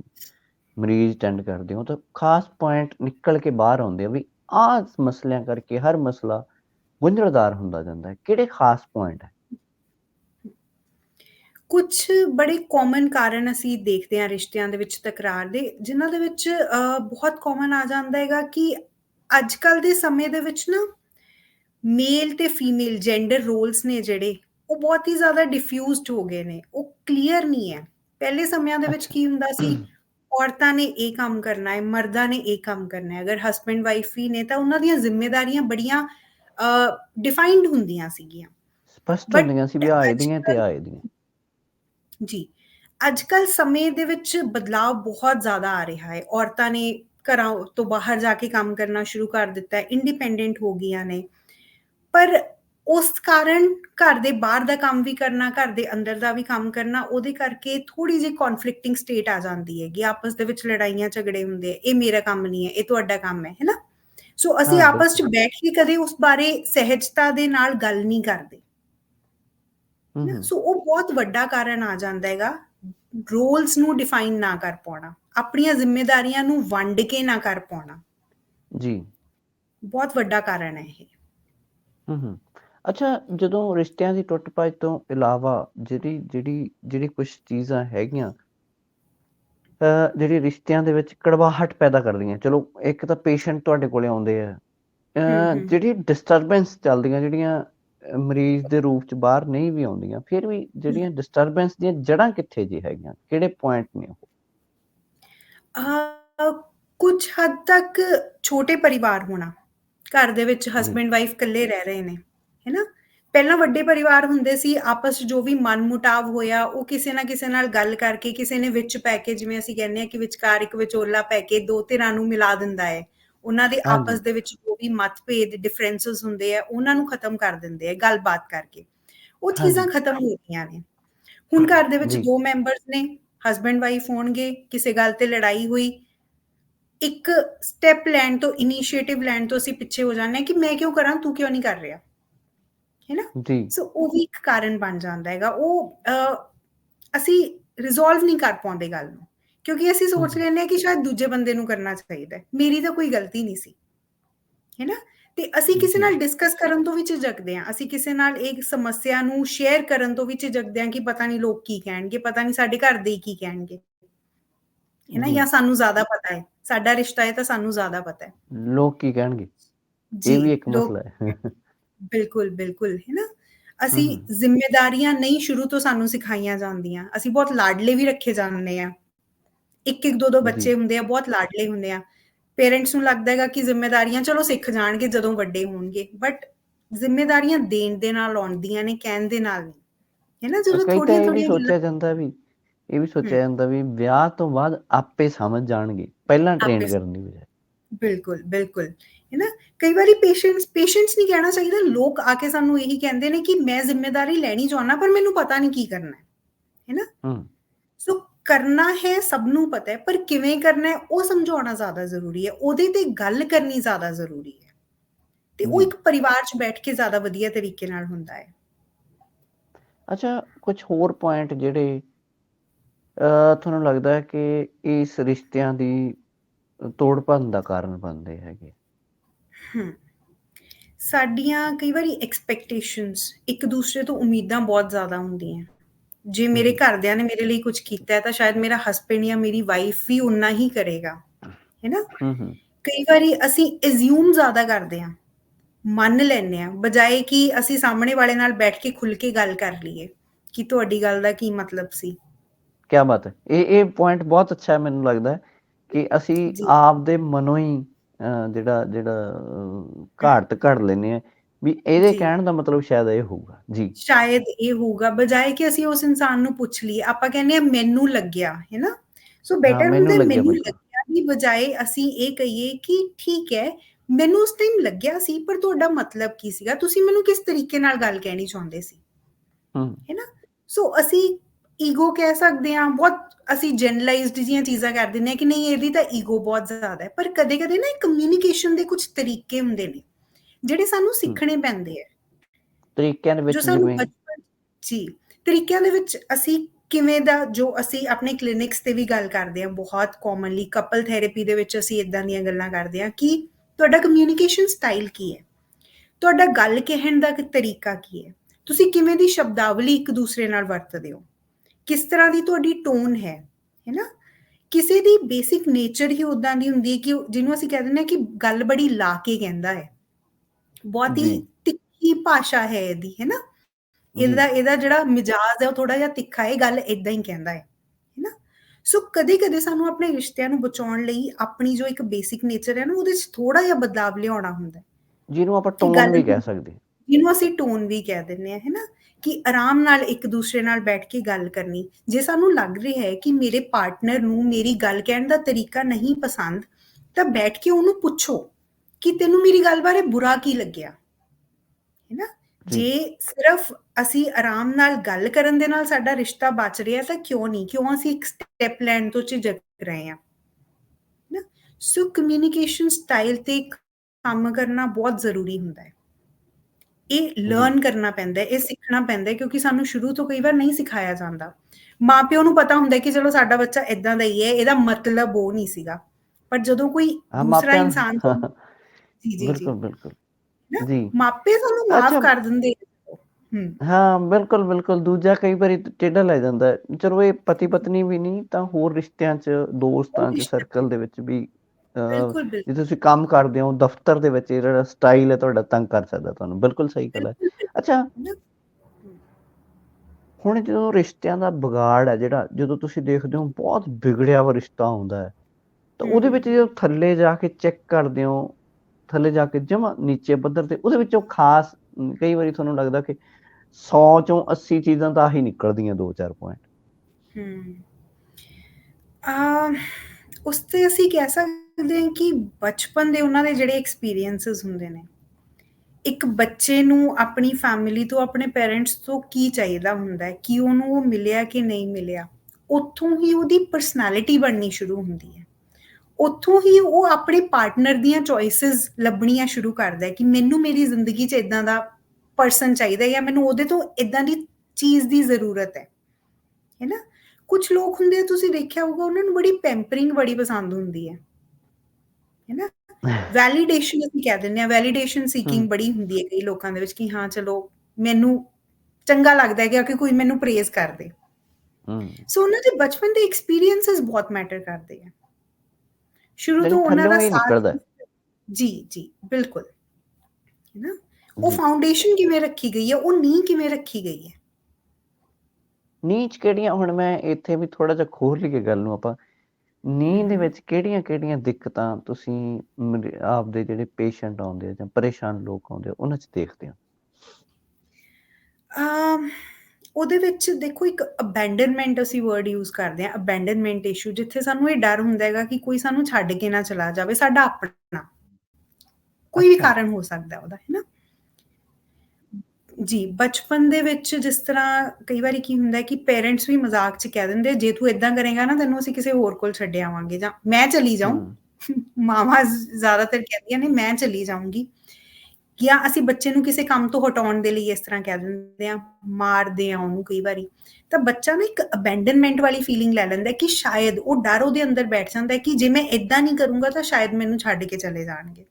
ਮਰੀਜ਼ ਅਟੈਂਡ ਕਰਦੇ ਹੋ ਤਾਂ ਖਾਸ ਪੁਆਇੰਟ ਨਿਕਲ ਕੇ ਬਾਹਰ ਆਉਂਦੇ ਆ ਵੀ ਆਹ ਮਸਲਿਆਂ ਕਰਕੇ ਹਰ ਮਸਲਾ ਗੁੰਝਲਦਾਰ ਹੁੰਦਾ ਜਾਂਦਾ ਹੈ। ਕਿਹੜੇ ਖਾਸ ਪੁਆਇੰਟ ਹੈ? ਕੁਛ ਬੜੇ ਕਾਮਨ ਕਾਰਨ ਅਸੀਂ ਦੇਖਦੇ ਹਾਂ ਰਿਸ਼ਤਿਆਂ ਦੇ ਵਿੱਚ ਤਕਰਾਰ ਦੇ, ਜਿਨ੍ਹਾਂ ਦੇ ਵਿੱਚ ਬਹੁਤ ਕਾਮਨ ਆ ਜਾਂਦਾ ਹੈਗਾ ਕਿ ਅੱਜਕੱਲ੍ਹ ਦੇ ਸਮੇਂ ਦੇ ਵਿੱਚ ਨਾ ਮੇਲ ਤੇ ਫੀਮੇਲ ਜੈਂਡਰ ਰੋਲਸ ਨੇ ਜਿਹੜੇ, ਉਹ ਬਹੁਤ ਹੀ ਜ਼ਿਆਦਾ ਡਿਫਿਊਜ਼ਡ ਹੋ ਗਏ ਨੇ। ਉਹ ਕਲੀਅਰ ਨਹੀਂ ਹੈ। ਪਹਿਲੇ ਸਮਿਆਂ ਦੇ ਵਿੱਚ। ਕੀ ਹੁੰਦਾ ਸੀ, ਔਰਤਾਂ ਨੇ ਇਹ ਕੰਮ ਕਰਨਾ ਹੈ, ਮਰਦਾਂ ਨੇ ਇਹ ਕੰਮ ਕਰਨਾ ਹੈ। ਅਗਰ ਹਸਬੈਂਡ ਵਾਈਫ ਵੀ ਨੇ ਤਾਂ ਉਹਨਾਂ ਦੀਆਂ ਜ਼ਿੰਮੇਵਾਰੀਆਂ ਬੜੀਆਂ ਅ, ਡਿਫਾਈਨਡ ਹੁੰਦੀਆਂ ਸੀਗੀਆਂ। ਸਪਸ਼ਟ ਹੁੰਦੀਆਂ ਸੀ ਵੀ ਆਹ ਇਹਦੀਆਂ ਤੇ ਆਹ ਇਹਦੀਆਂ। ਜੀ। ਅੱਜਕੱਲ੍ਹ ਸਮੇਂ ਦੇ ਵਿੱਚ ਬਦਲਾਵ ਬਹੁਤ ਜ਼ਿਆਦਾ ਆ ਰਿਹਾ ਹੈ। ਔਰਤਾਂ ਨੇ ਘਰਾਂ ਤੋਂ ਬਾਹਰ ਜਾ ਕੇ ਕੰਮ ਕਰਨਾ ਸ਼ੁਰੂ ਕਰ ਦਿੱਤਾ ਹੈ, ਇੰਡੀਪੈਂਡੈਂਟ ਹੋ ਗਈਆਂ ਨੇ। ਪਰ ਉਸ ਕਾਰਨ ਘਰ ਦੇ ਬਾਹਰ ਦਾ ਕੰਮ ਵੀ ਕਰਨਾ, ਘਰ ਦੇ ਅੰਦਰ ਦਾ ਵੀ ਕੰਮ ਕਰਨਾ, ਉਹਦੇ ਕਰਕੇ ਥੋੜ੍ਹੀ ਜਿਹੀ ਕੌਨਫਲਿਕਟਿੰਗ ਸਟੇਟ ਆ ਜਾਂਦੀ ਹੈਗੀ। ਆਪਸ ਦੇ ਵਿੱਚ ਲੜਾਈਆਂ ਝਗੜੇ ਹੁੰਦੇ ਆ, ਇਹ ਮੇਰਾ ਕੰਮ ਨਹੀਂ ਹੈ, ਇਹ ਤੁਹਾਡਾ ਕੰਮ ਹੈ, ਹੈ ਨਾ? ਸੋ ਅਸੀਂ ਹਾਂ, ਆਪਸ 'ਚ ਬਿਲਕੁਲ। ਬੈਠ ਕੇ ਕਦੇ ਉਸ ਬਾਰੇ ਸਹਿਜਤਾ ਦੇ ਨਾਲ ਗੱਲ ਨਹੀਂ ਕਰਦੇ। ਹੂੰ, ਹੂੰ। ਸੋ ਉਹ ਬਹੁਤ ਵੱਡਾ ਕਾਰਨ ਆ ਜਾਂਦਾ ਹੈਗਾ, ਰੋਲਸ ਨੂੰ ਡਿਫਾਈਨ ਨਾ ਕਰ ਪਾਉਣਾ, ਆਪਣੀਆਂ ਜ਼ਿੰਮੇਵਾਰੀਆਂ ਨੂੰ ਵੰਡ ਕੇ ਨਾ ਕਰ ਪਾਉਣਾ। ਜੀ। ਬਹੁਤ ਵੱਡਾ ਕਾਰਨ ਹੈ ਇਹ। ਹੂੰ, ਹੂੰ। ਅੱਛਾ ਜਦੋਂ ਰਿਸ਼ਤਿਆਂ ਦੀ ਟੁੱਟ ਭੱਜ ਤੋਂ ਇਲਾਵਾ ਜਿਹੜੀ ਜਿਹੜੀ ਜਿਹੜੀ ਕੁਛ ਚੀਜ਼ਾਂ ਹੈਗੀਆਂ ਅ, ਜਿਹੜੀ ਰਿਸ਼ਤਿਆਂ ਦੇ ਵਿੱਚ ਕੜਵਾਹਟ ਪੈਦਾ ਕਰਦੀਆਂ। ਚਲੋ ਇੱਕ ਤਾਂ ਪੇਸ਼ੈਂਟ ਤੁਹਾਡੇ ਕੋਲੇ ਆਉਂਦੇ ਆ। ਅ। ਜਿਹੜੀ ਡਿਸਟਰਬੈਂਸ ਚੱਲਦੀਆਂ ਜਿਹੜੀਆਂ ਅ, ਮਰੀਜ਼ ਦੇ ਰੂਪ 'ਚ ਬਾਹਰ ਨਹੀਂ ਵੀ ਆਉਂਦੀਆਂ, ਫਿਰ ਵੀ। ਜਿਹੜੀਆਂ ਡਿਸਟਰਬੈਂਸ ਦੀਆਂ ਜੜ੍ਹਾਂ ਕਿੱਥੇ ਜੇ ਹੈਗੀਆਂ? ਕਿਹੜੇ ਪੁਆਇੰਟ ਨੇ ਉਹ? ਅ, ਕੁਝ ਹੱਦ ਤੱਕ ਛੋਟੇ ਪਰਿਵਾਰ ਹੋਣਾ। ਘਰ ਦੇ ਵਿੱਚ ਜੀ। ਹਸਬੈਂਡ ਵਾਈਫ ਇਕੱਲੇ ਰਹਿ ਰਹੇ ਨੇ, ਹੈ ਨਾ? ਪਹਿਲਾਂ ਵੱਡੇ ਪਰਿਵਾਰ ਹੁੰਦੇ ਸੀ, ਆਪਸ 'ਚ ਜੋ ਵੀ ਮਨਮੁਟਾਵ ਹੋਇਆ, ਉਹ ਕਿਸੇ ਨਾ ਕਿਸੇ ਨਾਲ ਗੱਲ ਕਰਕੇ, ਕਿਸੇ ਨੇ ਵਿੱਚ ਪੈ ਕੇ ਜਿਵੇਂ ਅਸੀਂ ਕਹਿੰਦੇ ਹਾਂ ਕਿ ਵਿਚਕਾਰ ਇੱਕ ਵਿਚੋਲਾ ਪੈ ਕੇ 2 ਧਿਰਾਂ ਨੂੰ ਮਿਲਾ ਦਿੰਦਾ ਹੈ। ਉਹਨਾਂ ਦੇ। ਆਪਸ ਦੇ ਵਿੱਚ ਜੋ ਵੀ ਮਤਭੇਦ, ਡਿਫਰੈਂਸਸ ਹੁੰਦੇ ਆ, ਉਹਨਾਂ ਨੂੰ ਖਤਮ ਕਰ ਦਿੰਦੇ ਆ ਗੱਲਬਾਤ ਕਰਕੇ। ਉਹ ਚੀਜ਼ਾਂ। ਖਤਮ ਹੋ ਗਈਆਂ ਨੇ। ਹੁਣ ਘਰ ਦੇ ਵਿੱਚ। 2 ਮੈਂਬਰਸ ਨੇ, ਹਸਬੈਂਡ ਵਾਈਫ ਹੋਣਗੇ, ਕਿਸੇ ਗੱਲ ਤੇ ਲੜਾਈ ਹੋਈ, ਇੱਕ ਸਟੈਪ ਲੈਣ ਤੋਂ, ਇਨੀਸ਼ੀਏਟਿਵ ਲੈਣ ਤੋਂ ਅਸੀਂ ਪਿੱਛੇ ਹੋ ਜਾਂਦੇ ਹਾਂ ਕਿ ਮੈਂ ਕਿਉਂ ਕਰਾਂ, ਤੂੰ ਕਿਉਂ ਨਹੀਂ ਕਰ ਰਿਹਾ? ਹੈ ਨਾ? ਜੀ। ਸੋ ਉਹ ਵੀ ਇੱਕ ਕਾਰਨ ਬਣ ਜਾਂਦਾ ਹੈਗਾ। ਉਹ ਅਸੀਂ ਰਿਜ਼ੋਲਵ ਨਹੀਂ ਕਰ ਪਾਉਂਦੇ ਗੱਲ ਨੂੰ, ਕਿਉਂਕਿ ਅਸੀਂ ਸੋਚ। ਲੈਂਦੇ ਹਾਂ ਕਿ ਸ਼ਾਇਦ ਦੂਜੇ ਬੰਦੇ ਨੂੰ ਕਰਨਾ ਚਾਹੀਦਾ। ਮੇਰੀ ਤਾਂ ਕੋਈ ਗਲਤੀ ਨਹੀਂ ਸੀ। ਹੈ ਨਾ? ਤੇ ਅਸੀਂ ਕਿਸੇ। ਨਾਲ ਡਿਸਕਸ ਕਰਨ ਤੋਂ ਵੀ ਝਿਜਕਦੇ ਹਾਂ। ਅਸੀਂ ਕਿਸੇ ਨਾਲ ਇਹ ਸਮੱਸਿਆ ਨੂੰ ਸ਼ੇਅਰ ਕਰਨ ਤੋਂ ਵੀ ਝਿਜਕਦੇ ਹਾਂ ਕਿ ਪਤਾ ਨਹੀਂ ਲੋਕ ਕੀ ਕਹਿਣਗੇ, ਪਤਾ ਨਹੀਂ ਸਾਡੇ ਘਰ ਦੇ ਕੀ ਕਹਿਣਗੇ। ਹੈ ਨਾ? ਜੀ। ਸਾਨੂੰ ਜ਼ਿਆਦਾ ਪਤਾ ਹੈ। ਸਾਡਾ ਰਿਸ਼ਤਾ ਹੈ ਤਾਂ ਸਾਨੂੰ ਜ਼ਿਆਦਾ ਪਤਾ ਹੈ। ਲੋਕ ਕੀ ਕਹਿਣਗੇ? ਇਹ ਵੀ ਇੱਕ ਮਸਲਾ ਹੈ। ਬਿਲਕੁਲ, ਬਿਲਕੁਲ, ਹੈ ਨਾ? ਅਸੀਂ ਹੂੰ। ਜ਼ਿੰਮੇਦਾਰੀਆਂ ਨਹੀਂ ਸ਼ੁਰੂ ਤੋਂ ਸਾਨੂੰ ਸਿਖਾਈਆਂ ਜਾਂਦੀਆਂ। ਅਸੀਂ ਬਹੁਤ ਲਾਡਲੇ ਵੀ ਰੱਖੇ ਜਾਂਦੇ ਆ। 1-1 2-2 ਬੱਚੇ ਜੀ। ਹੁੰਦੇ ਆ, ਬਹੁਤ ਲਾਡਲੇ ਹੁੰਦੇ ਆ। ਪੇਰੈਂਟਸ ਨੂੰ ਲੱਗਦਾ ਹੈਗਾ ਕਿ ਜ਼ਿੰਮੇਦਾਰੀਆਂ ਚਲੋ ਸਿੱਖ ਜਾਣਗੇ ਜਦੋਂ ਵੱਡੇ ਹੋਣਗੇ, ਬਟ ਜ਼ਿੰਮੇਦਾਰੀਆਂ ਦੇਣ ਦੇ ਨਾਲ ਆਉਂਦੀਆਂ ਨੇ, ਕਹਿਣ ਦੇ ਨਾਲ ਨਹੀਂ। ਹੈ ਨਾ? ਜਦੋਂ ਕਈ ਤਾਂ ਇਹ ਵੀ ਸੋਚਿਆ ਜਾਂਦਾ ਵੀ ਇਹ ਵੀ ਸੋਚਿਆ। ਜਾਂਦਾ ਵੀ ਵਿਆਹ ਤੋਂ ਬਾਅਦ ਆਪੇ ਸਮਝ ਜਾਣਗੇ ਪਹਿਲਾਂ ਟ੍ਰੇਨ ਕਰਨ ਦੀ ਬਜਾਏ ਬਿਲਕੁਲ, ਬਿਲਕੁਲ, ਹੈ ਨਾ? ਕਈ ਵਾਰੀ ਪੇਸ਼ੈਂਟਸ ਪੇਸ਼ੈਂਟਸ ਨਹੀਂ ਕਹਿਣਾ ਚਾਹੀਦਾ, ਲੋਕ ਆ ਕੇ ਸਾਨੂੰ ਇਹੀ ਕਹਿੰਦੇ ਨੇ ਕਿ ਮੈਂ ਜ਼ਿੰਮੇਵਾਰੀ ਲੈਣੀ ਚਾਹੁੰਦਾ ਪਰ ਮੈਨੂੰ ਪਤਾ ਨਹੀਂ ਕੀ ਕਰਨਾ ਹੈ। ਹੈ ਨਾ? ਹੂੰ। ਸੋ ਕਰਨਾ ਹੈ ਸਭ ਨੂੰ ਪਤਾ ਹੈ ਪਰ ਕਿਵੇਂ ਕਰਨਾ ਹੈ ਉਹ ਸਮਝਾਉਣਾ ਜ਼ਿਆਦਾ ਜ਼ਰੂਰੀ ਹੈ। ਉਹਦੇ ਤੇ ਗੱਲ ਕਰਨੀ ਜ਼ਿਆਦਾ ਜ਼ਰੂਰੀ ਹੈ। ਤੇ ਉਹ। ਇੱਕ ਪਰਿਵਾਰ 'ਚ ਬੈਠ ਕੇ ਜ਼ਿਆਦਾ ਵਧੀਆ ਤਰੀਕੇ ਨਾਲ ਹੁੰਦਾ ਹੈ। ਅੱਛਾ ਕੁਝ ਹੋਰ ਪੁਆਇੰਟ ਜਿਹੜੇ ਤੁਹਾਨੂੰ ਲੱਗਦਾ ਹੈ ਕਿ ਇਸ ਰਿਸ਼ਤਿਆਂ ਦੀ ਤੋੜ ਭੰਨ ਦਾ ਕਾਰਨ ਬਣਦੇ ਹੈਗੇ? ਸਾਡੀਆਂ ਕਈ ਵਾਰੀ ਐਕਸਪੈਕਟੇਸ਼ਨਸ ਇੱਕ ਦੂਸਰੇ ਤੋਂ ਉਮੀਦਾਂ ਬਹੁਤ ਜ਼ਿਆਦਾ ਹੁੰਦੀਆਂ। ਜੇ ਮੇਰੇ। ਘਰਦਿਆਂ ਨੇ ਮੇਰੇ ਲਈ ਕੁਝ ਕੀਤਾ ਹੈ ਤਾਂ ਸ਼ਾਇਦ ਮੇਰਾ ਹਸਬੈਂਡ ਜਾਂ ਮੇਰੀ ਵਾਈਫ ਵੀ ਉਨਾ ਹੀ ਕਰੇਗਾ। ਹੈ ਨਾ? ਹੂੰ, ਹੂੰ। ਕਈ ਵਾਰੀ ਅਸੀਂ ਅਜ਼ਿਊਮ ਜ਼ਿਆਦਾ ਕਰਦੇ ਹਾਂ। ਮੰਨ ਲੈਂਦੇ ਹਾਂ ਬਜਾਏ ਕਿ ਅਸੀਂ ਸਾਹਮਣੇ ਵਾਲੇ ਨਾਲ ਬੈਠ ਕੇ ਖੁੱਲ ਕੇ ਗੱਲ ਕਰ ਲਈਏ ਕਿ ਤੁਹਾਡੀ ਗੱਲ ਦਾ ਕੀ ਮਤਲਬ ਸੀ। ਕਿਆ ਬਾਤ ਹੈ! ਇਹ ਇਹ ਪੁਆਇੰਟ ਬਹੁਤ ਅੱਛਾ ਹੈ ਮੈਨੂੰ ਲੱਗਦਾ ਹੈ ਕਿ ਅਸੀਂ। ਆਪ ਦੇ ਮਨੋਂ ਹੀ ਜਿਹੜਾ ਜਿਹੜਾ ਘਾਟ ਘੜ ਲੈਂਦੇ ਆ ਵੀ ਇਹਦੇ। ਕਹਿਣ ਦਾ ਮਤਲਬ ਸ਼ਾਇਦ ਇਹ ਹੋਊਗਾ। ਜੀ। ਸ਼ਾਇਦ ਇਹ ਹੋਊਗਾ ਬਜਾਏ ਕਿ ਅਸੀਂ ਉਸ ਇਨਸਾਨ ਨੂੰ ਪੁੱਛ ਲਈਏ ਆਪਾਂ ਕਹਿੰਦੇ ਆ ਮੈਨੂੰ ਲੱਗਿਆ ਹੈ ਨਾ ਸੋ ਬੈਟਰ ਹੁੰਦਾ ਮੈਨੂੰ। ਲੱਗਿਆ ਦੀ ਬਜਾਏ ਅਸੀਂ ਇਹ ਕਹੀਏ ਕਿ ਠੀਕ ਹੈ ਮੈਨੂੰ ਉਸ ਟਾਈਮ ਲੱਗਿਆ ਸੀ ਪਰ ਤੁਹਾਡਾ ਮਤਲਬ ਕੀ ਸੀਗਾ ਤੁਸੀਂ ਮੈਨੂੰ ਕਿਸ ਤਰੀਕੇ ਨਾਲ ਗੱਲ ਕਹਿਣੀ ਚਾਹੁੰਦੇ ਸੀ। ਹੈ ਨਾ ਸੋ ਅਸੀਂ ਈਗੋ ਕਹਿ ਸਕਦੇ ਹਾਂ ਬਹੁਤ ਅਸੀਂ ਜਨਰਲਾਈਜ਼ਡ ਜੀਆਂ ਚੀਜ਼ਾਂ ਕਰ ਦਿੰਦੇ ਹਾਂ ਕਿ ਨਹੀਂ ਇਹਦੀ ਤਾਂ ਈਗੋ ਬਹੁਤ ਜ਼ਿਆਦਾ ਹੈ ਪਰ ਕਦੇ-ਕਦੇ ਨਾ ਕਮਿਊਨੀਕੇਸ਼ਨ ਦੇ ਕੁਝ ਤਰੀਕੇ ਹੁੰਦੇ ਨੇ ਜਿਹੜੇ ਸਾਨੂੰ ਸਿੱਖਣੇ ਪੈਂਦੇ ਆ। ਤਰੀਕਿਆਂ ਦੇ ਵਿੱਚ ਜਿਵੇਂ ਜੀ ਤਰੀਕਿਆਂ ਦੇ ਵਿੱਚ ਅਸੀਂ ਕਿਵੇਂ ਦਾ ਜੋ ਅਸੀਂ ਆਪਣੇ ਕਲੀਨਿਕਸ ਤੇ ਵੀ ਗੱਲ ਕਰਦੇ ਹਾਂ ਬਹੁਤ ਕਾਮਨਲੀ ਕਪਲ ਥੈਰੇਪੀ ਦੇ ਵਿੱਚ ਅਸੀਂ ਇਦਾਂ ਦੀਆਂ ਗੱਲਾਂ ਕਰਦੇ ਹਾਂ ਕਿ ਤੁਹਾਡਾ ਕਮਿਊਨੀਕੇਸ਼ਨ ਸਟਾਈਲ ਕੀ ਹੈ? ਤੁਹਾਡਾ ਗੱਲ ਕਹਿਣ ਦਾ ਕਿ ਤਰੀਕਾ ਕੀ ਹੈ? ਤੁਸੀਂ ਕਿਵੇਂ ਦੀ ਸ਼ਬਦਾਵਲੀ ਇੱਕ ਦੂਸਰੇ ਨਾਲ ਵਰਤਦੇ ਹੋ? ਕਿਸ ਤਰ੍ਹਾਂ ਦੀ ਤੁਹਾਡੀ ਟੋਨ ਹੈ ਹੈ ਨਾ ਕਿਸੇ ਦੀ ਬੇਸਿਕ ਨੇਚਰ ਹੀ ਉਦਾਂ ਦੀ ਹੁੰਦੀ ਹੈ ਕਿ ਜਿਹਨੂੰ ਅਸੀਂ ਕਹਿ ਦਿੰਦੇ ਹਾਂ ਕਿ ਗੱਲ ਬੜੀ ਲਾ ਕੇ ਕਹਿੰਦਾ ਹੈ ਬਹੁਤ ਹੀ। ਤਿੱਖੀ ਭਾਸ਼ਾ ਹੈ ਇਹਦੀ ਹੈ ਨਾ ਜੀ। ਇਹਦਾ ਇਹਦਾ ਜਿਹੜਾ ਮਿਜਾਜ਼ ਹੈ ਉਹ ਥੋੜਾ ਜਿਹਾ ਤਿੱਖਾ ਹੈ ਗੱਲ ਇਦਾਂ ਹੀ ਕਹਿੰਦਾ ਹੈ ਹੈ ਨਾ ਸੋ ਕਦੇ-ਕਦੇ ਸਾਨੂੰ ਆਪਣੇ ਰਿਸ਼ਤਿਆਂ ਨੂੰ ਬਚਾਉਣ ਲਈ ਆਪਣੀ ਜੋ ਇੱਕ ਬੇਸਿਕ ਨੇਚਰ ਹੈ ਨਾ ਉਹਦੇ 'ਚ ਥੋੜਾ ਜਿਹਾ ਬਦਲਾਵ ਲਿਆਉਣਾ ਹੁੰਦਾ ਜਿਹਨੂੰ ਆਪਾਂ ਟੋਨ ਵੀ ਕਹਿ ਸਕਦੇ। ਜਿਹਨੂੰ ਅਸੀਂ ਟੋਨ ਵੀ ਕਹਿ ਦਿੰਦੇ ਆ ਹੈ ਨਾ ਕਿ ਆਰਾਮ ਨਾਲ ਇੱਕ ਦੂਸਰੇ ਨਾਲ ਬੈਠ ਕੇ ਗੱਲ ਕਰਨੀ। ਜੇ ਸਾਨੂੰ ਲੱਗ ਰਿਹਾ ਹੈ ਕਿ ਮੇਰੇ ਪਾਰਟਨਰ ਨੂੰ ਮੇਰੀ ਗੱਲ ਕਹਿਣ ਦਾ ਤਰੀਕਾ ਨਹੀਂ ਪਸੰਦ ਤਾਂ ਬੈਠ ਕੇ ਉਹਨੂੰ ਪੁੱਛੋ ਕਿ ਤੈਨੂੰ ਮੇਰੀ ਗੱਲ ਬਾਰੇ ਬੁਰਾ ਕੀ ਲੱਗਿਆ? ਹੈ ਨਾ? ਜੀ। ਸਿਰਫ ਅਸੀਂ ਆਰਾਮ ਨਾਲ ਗੱਲ ਕਰਨ ਦੇ ਨਾਲ ਸਾਡਾ ਰਿਸ਼ਤਾ ਬਚ ਰਿਹਾ ਤਾਂ ਕਿਉਂ ਨਹੀਂ? ਕਿਉਂ ਅਸੀਂ ਇੱਕ ਸਟੈਪ ਲੈਣ ਤੋਂ ਝਿਜਕ ਰਹੇ ਹਾਂ? ਨਾ? ਸੋ ਕਮਿਊਨੀਕੇਸ਼ਨ ਸਟਾਈਲ ਤੇ ਕੰਮ ਕਰਨਾ ਬਹੁਤ ਜ਼ਰੂਰੀ ਹੁੰਦਾ ਹੈ। ਇਹ ਲਰਨ ਕਰਨਾ ਪੈਂਦਾ ਹੈ ਇਹ ਸਿੱਖਣਾ ਪੈਂਦਾ ਹੈ ਕਿਉਂਕਿ ਸਾਨੂੰ ਸ਼ੁਰੂ ਤੋਂ ਕਈ ਵਾਰ ਨਹੀਂ ਸਿਖਾਇਆ ਜਾਂਦਾ। ਮਾਪਿਓ ਨੂੰ ਪਤਾ ਹੁੰਦਾ ਕਿ ਚਲੋ ਸਾਡਾ ਬੱਚਾ ਇਦਾਂ ਦਾ ਹੀ ਹੈ ਇਹਦਾ ਮਤਲਬ ਉਹ ਨਹੀਂ ਸੀਗਾ। ਪਰ ਜਦੋਂ ਕੋਈ ਦੂਸਰਾ ਇਨਸਾਨ ਜੀ ਜੀ ਬਿਲਕੁਲ ਬਿਲਕੁਲ? ਜੀ। ਮਾਪੇ ਸਾਨੂੰ ਮਾਫ। ਕਰ ਦਿੰਦੇ ਹੂੰ ਹਾਂ ਬਿਲਕੁਲ ਬਿਲਕੁਲ। ਦੂਜਾ ਕਈ ਵਾਰੀ ਟੇਢਾ ਲੈ ਜਾਂਦਾ। ਚਲੋ ਇਹ ਪਤੀ ਪਤਨੀ ਵੀ ਨਹੀਂ ਤਾਂ ਹੋਰ ਰਿਸ਼ਤਿਆਂ 'ਚ ਦੋਸਤਾਂ 'ਚ ਸਰਕਲ ਦੇ ਵਿੱਚ ਵੀ ਬਿਲਕੁਲ ਜੇ ਤੁਸੀਂ ਕੰਮ ਕਰਦੇ ਹੋ ਦਫ਼ਤਰ ਦੇ ਵਿੱਚ ਜਿਹੜਾ ਸਟਾਈਲ ਹੈ ਤੁਹਾਡਾ ਤੰਗ ਕਰ ਸਕਦਾ ਤੁਹਾਨੂੰ ਬਿਲਕੁਲ ਸਹੀ ਗੱਲ ਹੈ। ਅੱਛਾ? ਹੁਣ ਜਦੋਂ ਰਿਸ਼ਤਿਆਂ ਦਾ ਵਿਗਾੜ ਹੈ ਜਿਹੜਾ ਜਦੋਂ ਤੁਸੀਂ ਦੇਖਦੇ ਹੋ ਬਹੁਤ ਵਿਗੜਿਆ ਵਾ ਰਿਸ਼ਤਾ ਹੁੰਦਾ ਹੈ ਤਾਂ ਉਹਦੇ। ਵਿੱਚ ਜਦੋਂ ਥੱਲੇ ਜਾ ਕੇ ਚੈੱਕ ਕਰਦੇ ਹੋ ਥੱਲੇ ਜਾ ਕੇ ਜਮਾ ਨੀਚੇ ਪੱਧਰ ਤੇ ਉਹਦੇ ਵਿੱਚੋਂ ਖਾਸ ਕਈ ਵਾਰੀ ਤੁਹਾਨੂੰ ਲੱਗਦਾ ਕਿ 100 ਚੋਂ 80 ਚੀਜ਼ਾਂ ਤਾਂ ਆਹੀ ਨਿਕਲਦੀਆਂ ਦੋ ਚਾਰ ਪੁਆਇੰਟ ਹਮ ਆ ਉਸ ਤੇ ਅਸੀਂ ਕਹਿ ਸਕਦੇ ਹਾਂ ਕਿ ਬਚਪਨ ਦੇ ਉਹਨਾਂ ਦੇ ਜਿਹੜੇ ਐਕਸਪੀਰੀਐਂਸਸ ਹੁੰਦੇ ਨੇ। ਇੱਕ ਬੱਚੇ ਨੂੰ ਆਪਣੀ ਫੈਮਿਲੀ ਤੋਂ, ਆਪਣੇ ਪੇਰੈਂਟਸ ਤੋਂ ਕੀ ਚਾਹੀਦਾ ਹੁੰਦਾ ਹੈ? ਕਿ ਉਹਨੂੰ ਉਹ ਮਿਲਿਆ ਕਿ ਨਹੀਂ ਮਿਲਿਆ? ਉੱਥੋਂ ਹੀ ਉਹਦੀ ਪਰਸਨੈਲਿਟੀ ਬਣਨੀ ਸ਼ੁਰੂ ਹੁੰਦੀ ਹੈ। ਉੱਥੋਂ ਹੀ ਉਹ ਆਪਣੇ ਪਾਰਟਨਰ ਦੀਆਂ ਚੋਇਸਸ ਲੱਭਣੀਆਂ ਸ਼ੁਰੂ ਕਰਦਾ ਹੈ ਕਿ ਮੈਨੂੰ ਮੇਰੀ ਜ਼ਿੰਦਗੀ 'ਚ ਇਦਾਂ ਦਾ ਪਰਸਨ ਚਾਹੀਦਾ ਹੈ ਜਾਂ ਮੈਨੂੰ ਉਹਦੇ ਤੋਂ ਇਦਾਂ ਦੀ ਚੀਜ਼ ਦੀ ਜ਼ਰੂਰਤ ਹੈ। ਹੈ ਨਾ? ਕੁਝ ਲੋਕ ਹੁੰਦੇ ਤੁਸੀਂ ਦੇਖਿਆ ਹੋਊਗਾ, ਉਹਨਾਂ ਨੂੰ ਬੜੀ ਪੈਂਪਰਿੰਗ ਬੜੀ ਪਸੰਦ ਹੁੰਦੀ ਹੈ। ਹੈ ਨਾ ਵੈਲੀਡੇਸ਼ਨ ਅਸੀਂ ਕਹਿ ਦਿੰਦੇ ਆ ਵੈਲੀਡੇਸ਼ਨ ਸੀਕਿੰਗ। ਬੜੀ ਹੁੰਦੀ ਹੈ ਕਈ ਲੋਕਾਂ ਦੇ ਵਿੱਚ ਕਿ ਹਾਂ ਚਲੋ ਮੈਨੂੰ ਚੰਗਾ ਲੱਗਦਾ ਹੈ ਕਿ ਕੋਈ ਮੈਨੂੰ ਪ੍ਰੇਜ਼ ਕਰ ਦੇ। ਹੂੰ ਸੋ ਉਹਨਾਂ ਦੇ ਬਚਪਨ ਦੇ ਐਕਸਪੀਰੀਐਂਸਸ ਬਹੁਤ ਮੈਟਰ ਕਰਦੇ ਆ। ਸ਼ੁਰੂ ਤੋਂ ਉਹਨਾਂ ਦਾ। ਸਾਥ ਜੀ ਜੀ ਬਿਲਕੁਲ। ਹੈ ਨਾ ਉਹ। ਫਾਊਂਡੇਸ਼ਨ ਕਿਵੇਂ ਰੱਖੀ ਗਈ ਹੈ ਉਹ ਨੀਂਹ ਕਿਵੇਂ ਰੱਖੀ ਗਈ ਹੈ? ਨੀਚ ਕਿਹੜੀਆਂ ਹੁਣ ਮੈਂ ਇੱਥੇ ਵੀ ਥੋੜਾ ਜਿਹਾ ਖੋਲ ਲਈਏ ਗੱਲ ਨੂੰ ਆਪਾਂ ਨੀਂਦ। ਵਿੱਚ ਕਿਹੜੀਆਂ ਕਿਹੜੀਆਂ ਦਿੱਕਤਾਂ ਤੁਸੀਂ ਮਰੀ- ਆਪਦੇ ਜਿਹੜੇ ਪੇਸ਼ੈਂਟ ਆਉਂਦੇ ਆ ਜਾਂ ਪਰੇਸ਼ਾਨ ਲੋਕ ਆਉਂਦੇ ਆ ਉਹਨਾਂ 'ਚ ਦੇਖਦੇ ਹੋ ਅਮ, ਉਹਦੇ ਵਿੱਚ ਦੇਖੋ ਇੱਕ ਅਬੈਂਡਨਮੈਂਟ ਅਸੀਂ ਵਰਡ ਯੂਜ਼ ਕਰਦੇ ਹਾਂ ਅਬੈਂਡਨਮੈਂਟ ਇਸ਼ੂ ਜਿੱਥੇ ਸਾਨੂੰ ਇਹ ਡਰ ਹੁੰਦਾ ਹੈਗਾ ਕਿ ਕੋਈ ਸਾਨੂੰ ਛੱਡ ਕੇ ਨਾ ਚਲਾ ਜਾਵੇ ਸਾਡਾ ਆਪਣਾ ਕੋਈ ਵੀ ਅੱਛਾ। ਕਾਰਨ ਹੋ ਸਕਦਾ ਉਹਦਾ ਹੈ ਨਾ ਜੀ ਬਚਪਨ ਦੇ ਵਿੱਚ ਜਿਸ ਤਰ੍ਹਾਂ ਕਈ ਵਾਰੀ ਕੀ ਹੁੰਦਾ ਹੈ ਕਿ ਪੇਰੈਂਟਸ ਵੀ ਮਜ਼ਾਕ 'ਚ ਕਹਿ ਦਿੰਦੇ ਜੇ ਤੂੰ ਇਦਾਂ ਕਰੇਗਾ ਨਾ ਤੈਨੂੰ ਅਸੀਂ ਕਿਸੇ ਹੋਰ ਕੋਲ ਛੱਡ ਆਵਾਂਗੇ ਜਾਂ ਮੈਂ ਚਲੀ ਹਮ, ਮਾਵਾਂ ਜ਼ਿਆਦਾਤਰ ਕਹਿੰਦੀਆਂ ਨੇ ਮੈਂ ਚਲੀ ਜਾਊਂਗੀ। ਜਾਂ ਅਸੀਂ ਬੱਚੇ ਨੂੰ ਕਿਸੇ ਕੰਮ ਤੋਂ ਹਟਾਉਣ ਦੇ ਲਈ ਇਸ ਤਰ੍ਹਾਂ ਕਹਿ ਦਿੰਦੇ ਆ ਮਾਰਦੇ ਆ ਉਹਨੂੰ ਕਈ ਵਾਰੀ। ਤਾਂ ਬੱਚਾ ਨਾ ਇੱਕ ਅਬੈਂਡਨਮੈਂਟ ਵਾਲੀ ਫੀਲਿੰਗ ਲੈ ਲੈਂਦਾ ਕਿ ਸ਼ਾਇਦ ਉਹ ਡਰ ਉਹਦੇ ਅੰਦਰ ਬੈਠ ਜਾਂਦਾ ਕਿ ਜੇ ਮੈਂ ਇਦਾਂ ਨਹੀਂ ਕਰੂੰਗਾ ਤਾਂ ਸ਼ਾਇਦ ਮੈਨੂੰ ਛੱਡ ਕੇ ਚਲੇ ਜਾਣਗੇ।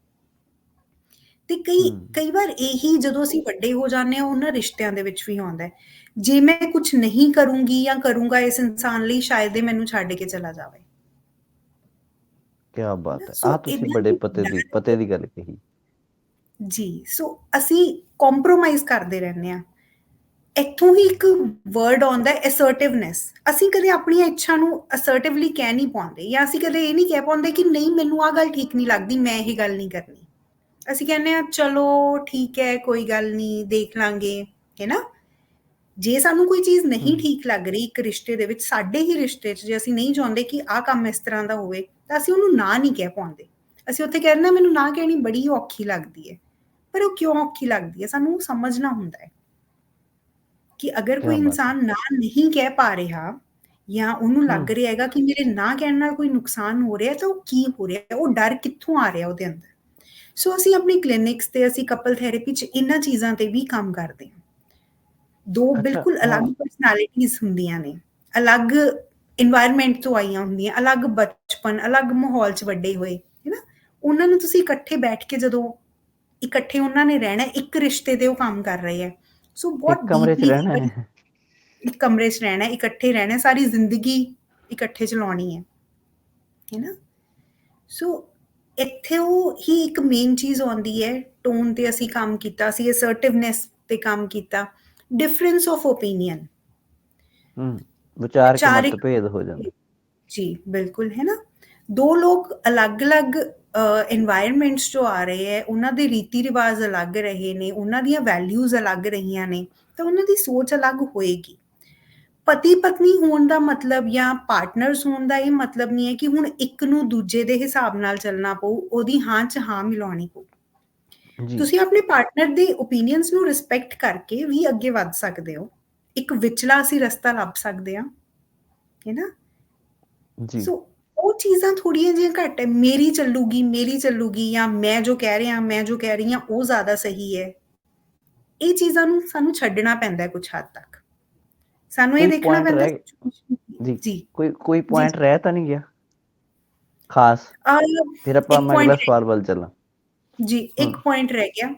ਤੇ ਕਈ। ਕਈ ਵਾਰ ਇਹੀ ਜਦੋਂ ਅਸੀਂ ਵੱਡੇ ਹੋ ਜਾਂਦੇ ਆ ਉਹਨਾਂ ਰਿਸ਼ਤਿਆਂ ਦੇ ਵਿੱਚ ਵੀ ਆਉਂਦਾ ਹੈ। ਜੇ ਮੈਂ ਕੁਝ ਨਹੀਂ ਕਰੂੰਗੀ ਜਾਂ ਕਰੂੰਗਾ ਇਸ ਇਨਸਾਨ ਲਈ ਸ਼ਾਇਦ ਇਹ ਮੈਨੂੰ ਛੱਡ ਕੇ ਚਲਾ ਜਾਵੇ। ਕੀ ਬਾਤ ਹੈ। ਆ ਤੁਸੀਂ ਬੜੇ ਪਤੇ ਦੀ ਪਤੇ ਦੀ ਗੱਲ ਕਹੀ। ਜੀ ਸੋ ਅਸੀਂ ਕੰਪਰੋਮਾਈਜ਼ ਕਰਦੇ ਰਹਿੰਦੇ ਆ ਇੱਥੋਂ ਹੀ ਇੱਕ ਵਰਡ ਆਉਂਦਾ ਹੈ ਅਸਰਟਿਵਨੈਸ ਅਸੀਂ ਕਦੇ ਆਪਣੀਆਂ ਇੱਛਾ ਨੂੰ ਅਸਰਟਿਵਲੀ ਕਹਿ ਨਹੀਂ ਪਾਉਂਦੇ ਜਾਂ ਅਸੀਂ ਕਦੇ ਇਹ ਨਹੀਂ ਕਹਿ ਪਾਉਂਦੇ ਕਿ ਨਹੀਂ ਮੈਨੂੰ ਆ ਗੱਲ ਠੀਕ ਨਹੀਂ ਲੱਗਦੀ ਮੈਂ ਇਹ ਗੱਲ ਨਹੀਂ ਕਰਨੀ। ਅਸੀਂ ਕਹਿੰਦੇ ਆ ਚਲੋ ਠੀਕ ਹੈ ਕੋਈ ਗੱਲ ਨਹੀਂ ਦੇਖ ਲਾਂਗੇ ਹੈ ਨਾ ਜੇ ਸਾਨੂੰ ਕੋਈ ਚੀਜ਼ ਨਹੀਂ। ਠੀਕ ਲੱਗ ਰਹੀ ਇੱਕ ਰਿਸ਼ਤੇ ਦੇ ਵਿੱਚ ਸਾਡੇ ਹੀ ਰਿਸ਼ਤੇ 'ਚ ਜੇ ਅਸੀਂ ਨਹੀਂ ਚਾਹੁੰਦੇ ਕਿ ਆਹ ਕੰਮ ਇਸ ਤਰ੍ਹਾਂ ਦਾ ਹੋਵੇ ਤਾਂ ਅਸੀਂ ਉਹਨੂੰ ਨਾ ਨਹੀਂ ਕਹਿ ਪਾਉਂਦੇ ਅਸੀਂ ਉੱਥੇ ਕਹਿੰਦੇ ਮੈਨੂੰ ਨਾ ਕਹਿਣੀ ਬੜੀ ਔਖੀ ਲੱਗਦੀ ਹੈ ਪਰ ਉਹ ਕਿਉਂ ਔਖੀ ਲੱਗਦੀ ਹੈ ਸਾਨੂੰ ਸਮਝਣਾ ਹੁੰਦਾ ਹੈ ਕਿ ਅਗਰ ਕੋਈ। ਇਨਸਾਨ ਨਾ ਨਹੀਂ ਕਹਿ ਪਾ ਰਿਹਾ ਜਾਂ ਉਹਨੂੰ ਲੱਗ। ਰਿਹਾ ਹੈਗਾ ਕਿ ਮੇਰੇ ਨਾ ਕਹਿਣ ਨਾਲ ਕੋਈ ਨੁਕਸਾਨ ਹੋ ਰਿਹਾ ਤਾਂ ਉਹ ਕੀ ਹੋ ਰਿਹਾ ਹੈ ਉਹ ਡਰ ਕਿੱਥੋਂ ਆ ਰਿਹਾ ਉਹਦੇ ਅੰਦਰ ਸੋ ਅਸੀਂ ਆਪਣੀ ਕਲੀਨਿਕਸ ਤੇ ਅਸੀਂ ਕਪਲ ਥੈਰੇਪੀ 'ਚ ਇਹਨਾਂ ਚੀਜ਼ਾਂ ਤੇ ਵੀ ਕੰਮ ਕਰਦੇ ਹਾਂ। ਦੋ ਬਿਲਕੁਲ ਅਲੱਗ ਪਰਸਨੈਲਿਟੀਆਂ ਹੁੰਦੀਆਂ ਨੇ। ਅਲੱਗ এনवायरमेंट ਤੋਂ ਆਈਆਂ ਹੁੰਦੀਆਂ ਅਲੱਗ ਬਚਪਨ ਅਲੱਗ ਮਾਹੌਲ 'ਚ ਵੱਡੇ ਹੋਏ ਹੈਨਾ ਉਹਨਾਂ ਨੂੰ ਤੁਸੀਂ ਇਕੱਠੇ ਬੈਠ ਕੇ ਜਦੋਂ ਇਕੱਠੇ ਉਹਨਾਂ ਨੇ ਰਹਿਣਾ ਇੱਕ ਰਿਸ਼ਤੇ ਤੇ ਉਹ ਕੰਮ ਕਰ ਰਹੇ ਆ। ਸੋ ਬਹੁਤ ਕਮਰੇ 'ਚ ਰਹਿਣਾ ਹੈ। ਇੱਕ ਕਮਰੇ 'ਚ ਰਹਿਣਾ ਇਕੱਠੇ ਰਹਿਣਾ ਸਾਰੀ ਜ਼ਿੰਦਗੀ ਇਕੱਠੇ ਚਲਾਉਣੀ ਹੈ ਹੈਨਾ ਸੋ ਇੱਥੇ ਉਹ ਹੀ ਇੱਕ ਮੇਨ ਚੀਜ਼ ਆਉਂਦੀ ਹੈ ਟੋਨ ਤੇ ਅਸੀਂ ਕੰਮ ਕੀਤਾ ਸੀ ਅਸਰਟਿਵਨੈਸ ਤੇ ਕੰਮ ਕੀਤਾ ਡਿਫਰੈਂਸ ਆਫ ਓਪੀਨੀਅਨ ਹਮ ਵਿਚਾਰ ਕੇ ਮਤਭੇਦ ਹੋ ਜਾਂਦੇ। ਜੀ ਬਿਲਕੁਲ ਹੈ ਨਾ? ਦੋ ਲੋਕ ਅਲੱਗ-ਅਲੱਗ এনवायरमेंट्स ਜੋ ਆ ਰਹੇ ਹੈ ਉਹਨਾਂ ਦੇ ਰੀਤੀ ਰਿਵਾਜ ਅਲੱਗ ਰਹੇ ਨੇ ਉਹਨਾਂ ਦੀਆਂ ਵੈਲਿਊਜ਼ ਅਲੱਗ ਰਹੀਆਂ ਨੇ ਤਾਂ ਉਹਨਾਂ ਦੀ ਸੋਚ ਅਲੱਗ ਹੋਏਗੀ। ਪਤੀ ਪਤਨੀ ਹੋਣ ਦਾ ਮਤਲਬ ਜਾਂ ਪਾਰਟਨਰਸ ਹੋਣ ਦਾ ਇਹ ਮਤਲਬ ਨਹੀਂ ਹੈ ਕਿ ਹੁਣ ਇੱਕ ਨੂੰ ਦੂਜੇ ਦੇ ਹਿਸਾਬ ਨਾਲ ਚੱਲਣਾ ਪਊ ਉਹਦੀ ਹਾਂ ਚ ਹਾਂ ਮਿਲਾਉਣੀ ਪਊ। ਤੁਸੀਂ ਆਪਣੇ ਪਾਰਟਨਰ ਦੇ ਓਪੀਨੀਅਨਸ ਨੂੰ ਰਿਸਪੈਕਟ ਕਰਕੇ ਵੀ ਅੱਗੇ ਵੱਧ ਸਕਦੇ ਹੋ। ਇੱਕ ਵਿਚਲਾ ਅਸੀਂ ਰਸਤਾ ਲੱਭ ਸਕਦੇ ਹਾਂ ਹੈ ਨਾ? ਜੀ। ਸੋ ਉਹ ਚੀਜ਼ਾਂ ਥੋੜੀਆਂ ਜਿਹੀਆਂ ਘੱਟ ਹੈ। ਮੇਰੀ ਚੱਲੂਗੀ ਮੇਰੀ ਚੱਲੂਗੀ ਜਾਂ ਮੈਂ ਜੋ ਕਹਿ ਰਿਹਾ ਮੈਂ ਜੋ ਕਹਿ ਰਹੀ ਹਾਂ ਉਹ ਜ਼ਿਆਦਾ ਸਹੀ ਹੈ। ਇਹ ਚੀਜ਼ਾਂ ਨੂੰ ਸਾਨੂੰ ਛੱਡਣਾ ਪੈਂਦਾ ਹੈ ਕੁਝ ਹੱਦ ਤੱਕ। ਸਾਨੂੰ ਇਹ ਦੇਖਣਾ ਪੈਂਦਾ ਜੀ ਜੀ। ਕੋਈ ਕੋਈ ਪੁਆਇੰਟ ਰਹਿ ਤਾਂ ਨਹੀਂ ਗਿਆ? ਖਾਸ। ਫਿਰ ਆਪਾਂ ਅਗਲਾ ਸਵਾਲ ਵੱਲ ਚੱਲਾਂ। ਜੀ ਇੱਕ। ਪੁਆਇੰਟ ਰਹਿ ਗਿਆ।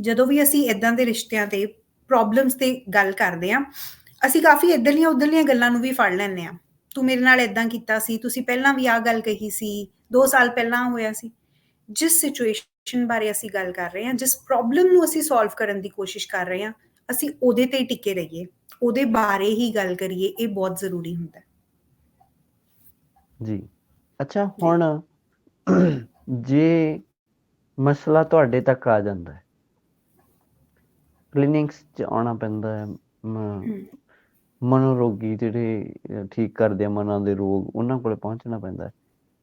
ਜਦੋਂ ਵੀ ਅਸੀਂ ਇਦਾਂ ਦੇ ਰਿਸ਼ਤਿਆਂ ਤੇ ਪ੍ਰੋਬਲਮਸ ਤੇ ਗੱਲ ਕਰਦੇ ਆ ਅਸੀਂ ਕਾਫੀ ਇਧਰਲੀਆਂ ਉਧਰਲੀਆਂ ਗੱਲਾਂ ਨੂੰ ਵੀ ਫੜ ਲੈਂਦੇ ਆ ਤੂੰ ਮੇਰੇ ਨਾਲ ਇਦਾਂ ਕੀਤਾ ਸੀ ਤੁਸੀਂ ਪਹਿਲਾਂ ਵੀ ਆ ਗੱਲ ਕਹੀ ਸੀ 2 ਸਾਲ ਪਹਿਲਾਂ ਹੋਇਆ ਸੀ। ਜਿਸ ਸਿਚੁਏਸ਼ਨ ਬਾਰੇ ਅਸੀਂ ਗੱਲ ਕਰ ਰਹੇ ਹਾਂ ਜਿਸ ਪ੍ਰੋਬਲਮ ਨੂੰ ਅਸੀਂ ਸੋਲਵ ਕਰਨ ਦੀ ਕੋਸ਼ਿਸ਼ ਕਰ ਰਹੇ ਹਾਂ ਅਸੀਂ ਉਹਦੇ ਤੇ ਹੀ ਟਿਕੇ ਰਹੀਏ। ਉਹਦੇ ਬਾਰੇ ਹੀ ਗੱਲ ਕਰੀਏ ਇਹ ਬਹੁਤ ਜ਼ਰੂਰੀ ਹੁੰਦਾ ਜੀ ਅੱਛਾ ਹੁਣ ਜੇ ਮਸਲਾ ਤੁਹਾਡੇ ਤੱਕ ਆ ਜਾਂਦਾ ਹੈ ਕਲੀਨਿਕਸ 'ਚ ਆਉਣਾ ਪੈਂਦਾ ਹੈ ਮਨੋਰੋਗੀ ਜਿਹੜੇ ਠੀਕ ਕਰਦੇ ਆ ਮਨਾਂ ਦੇ ਰੋਗ ਉਹਨਾਂ ਕੋਲੇ ਪਹੁੰਚਣਾ ਪੈਂਦਾ ਹੈ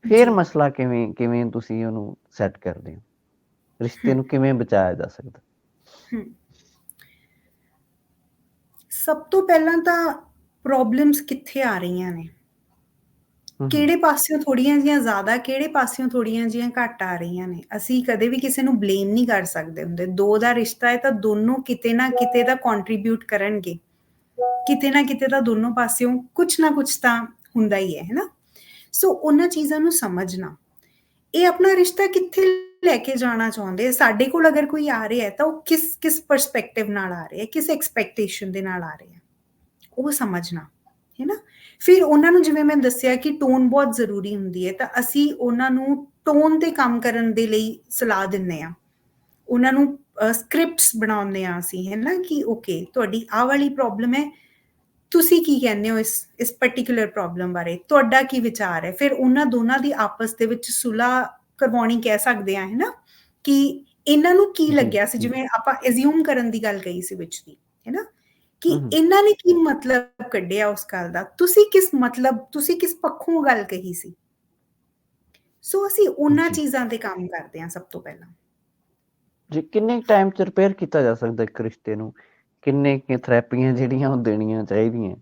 ਫਿਰ। ਮਸਲਾ ਕਿਵੇਂ ਕਿਵੇਂ ਤੁਸੀਂ ਉਹਨੂੰ ਸੈੱਟ ਕਰਦੇ ਹੋ ਰਿਸ਼ਤੇ। ਨੂੰ ਕਿਵੇਂ ਬਚਾਇਆ ਜਾ ਸਕਦਾ। ਸਭ ਤੋਂ ਪਹਿਲਾਂ ਤਾਂ ਪ੍ਰੋਬਲਮਸ ਕਿੱਥੇ ਆ ਰਹੀਆਂ ਨੇ? ਕਿਹੜੇ ਪਾਸਿਓਂ ਥੋੜੀਆਂ ਜੀਆਂ ਜ਼ਿਆਦਾ ਕਿਹੜੇ ਪਾਸਿਓਂ ਥੋੜੀਆਂ ਜੀਆਂ ਘੱਟ ਆ ਰਹੀਆਂ ਨੇ? ਅਸੀਂ ਕਦੇ ਵੀ ਕਿਸੇ ਨੂੰ ਬਲੇਮ ਨਹੀਂ ਕਰ ਸਕਦੇ ਹੁੰਦੇ। ਦੋ ਦਾ ਰਿਸ਼ਤਾ ਹੈ ਤਾਂ ਦੋਨੋਂ ਕਿਤੇ ਨਾ ਕਿਤੇ ਦਾ ਕੰਟਰੀਬਿਊਟ ਕਰਨਗੇ। ਕਿਤੇ ਨਾ ਕਿਤੇ ਤਾਂ ਦੋਨੋਂ ਪਾਸਿਓਂ ਕੁਝ ਨਾ ਕੁਝ ਤਾਂ ਹੁੰਦਾ ਹੀ ਹੈ ਹੈਨਾ ਸੋ ਉਹਨਾਂ ਚੀਜ਼ਾਂ ਨੂੰ ਸਮਝਣਾ। ਇਹ ਆਪਣਾ ਰਿਸ਼ਤਾ ਕਿੱਥੇ ਲੈ ਕੇ ਜਾਣਾ ਚਾਹੁੰਦੇ ਸਾਡੇ ਕੋਲ ਅਗਰ ਕੋਈ ਆ ਰਿਹਾ ਤਾਂ ਉਹ ਕਿਸ ਕਿਸ ਪਰਸਪੈਕਟਿਵ ਨਾਲ ਆ ਰਿਹਾ ਕਿਸ ਐਕਸਪੈਕਟੇਸ਼ਨ ਦੇ ਨਾਲ ਆ ਰਿਹਾ ਉਹ ਸਮਝਣਾ, ਹੈ ਨਾ? ਫਿਰ ਉਹਨਾਂ ਨੂੰ ਜਿਵੇਂ ਮੈਂ ਦੱਸਿਆ ਕਿ ਟੋਨ ਬਹੁਤ ਜ਼ਰੂਰੀ ਹੁੰਦੀ ਹੈ, ਤਾਂ ਅਸੀਂ ਉਹਨਾਂ ਨੂੰ ਟੋਨ ਤੇ ਕੰਮ ਕਰਨ ਦੇ ਲਈ ਸਲਾਹ ਦਿੰਨੇ ਆ ਉਹਨਾਂ ਨੂੰ ਸਕ੍ਰਿਪਟਸ ਬਣਾਉਂਦੇ ਆ ਅਸੀਂ, ਹੈ ਨਾ? ਕਿ ਓਕੇ ਤੁਹਾਡੀ ਆਹ ਵਾਲੀ ਪ੍ਰੋਬਲਮ ਹੈ, ਤੁਸੀਂ ਕੀ ਕਹਿੰਦੇ ਹੋ ਇਸ ਇਸ ਪਾਰਟਿਕੂਲਰ ਪ੍ਰੋਬਲਮ ਬਾਰੇ? ਤੁਹਾਡਾ ਕੀ ਵਿਚਾਰ ਹੈ? ਫਿਰ ਉਹਨਾਂ ਦੋਨਾਂ ਦੀ ਆਪਸ ਦੇ ਵਿੱਚ ਸੁਲਾ ਕਰਵਾਉਣੀ ਕਹਿ ਸਕਦੇ ਆ ਹੈ ਨਾ ਕਿ ਇਹਨਾਂ ਨੂੰ ਕੀ ਲੱਗਿਆ ਸੀ। ਜਿਵੇਂ ਆਪਾਂ ਐਜ਼ਿਊਮ ਕਰਨ ਦੀ ਗੱਲ ਕਹੀ ਸੀ ਵਿੱਚ ਦੀ ਹੈ ਨਾ ਕਿ। ਇਹਨਾਂ ਨੇ ਕੀ ਮਤਲਬ ਕੱਢਿਆ ਉਸ ਗੱਲ ਦਾ ਤੁਸੀਂ ਕਿਸ ਮਤਲਬ ਤੁਸੀਂ ਕਿਸ ਪੱਖੋਂ ਗੱਲ ਕਹੀ ਸੀ ਸੋ ਅਸੀਂ ਉਹਨਾਂ। ਚੀਜ਼ਾਂ ਤੇ ਕੰਮ ਕਰਦੇ ਹਾਂ ਸਭ ਤੋਂ ਪਹਿਲਾਂ ਜੀ ਕਿੰਨੇ ਟਾਈਮ ਚ ਰਿਪੇਅਰ ਕੀਤਾ ਜਾ ਸਕਦਾ ਇੱਕ ਰਿਸ਼ਤੇ ਨੂੰ ਕਿੰਨੇ ਕਿ ਥੈਰੇਪੀਆਂ ਜਿਹੜੀਆਂ ਉਹ ਦੇਣੀਆਂ ਚਾਹੀਦੀਆਂ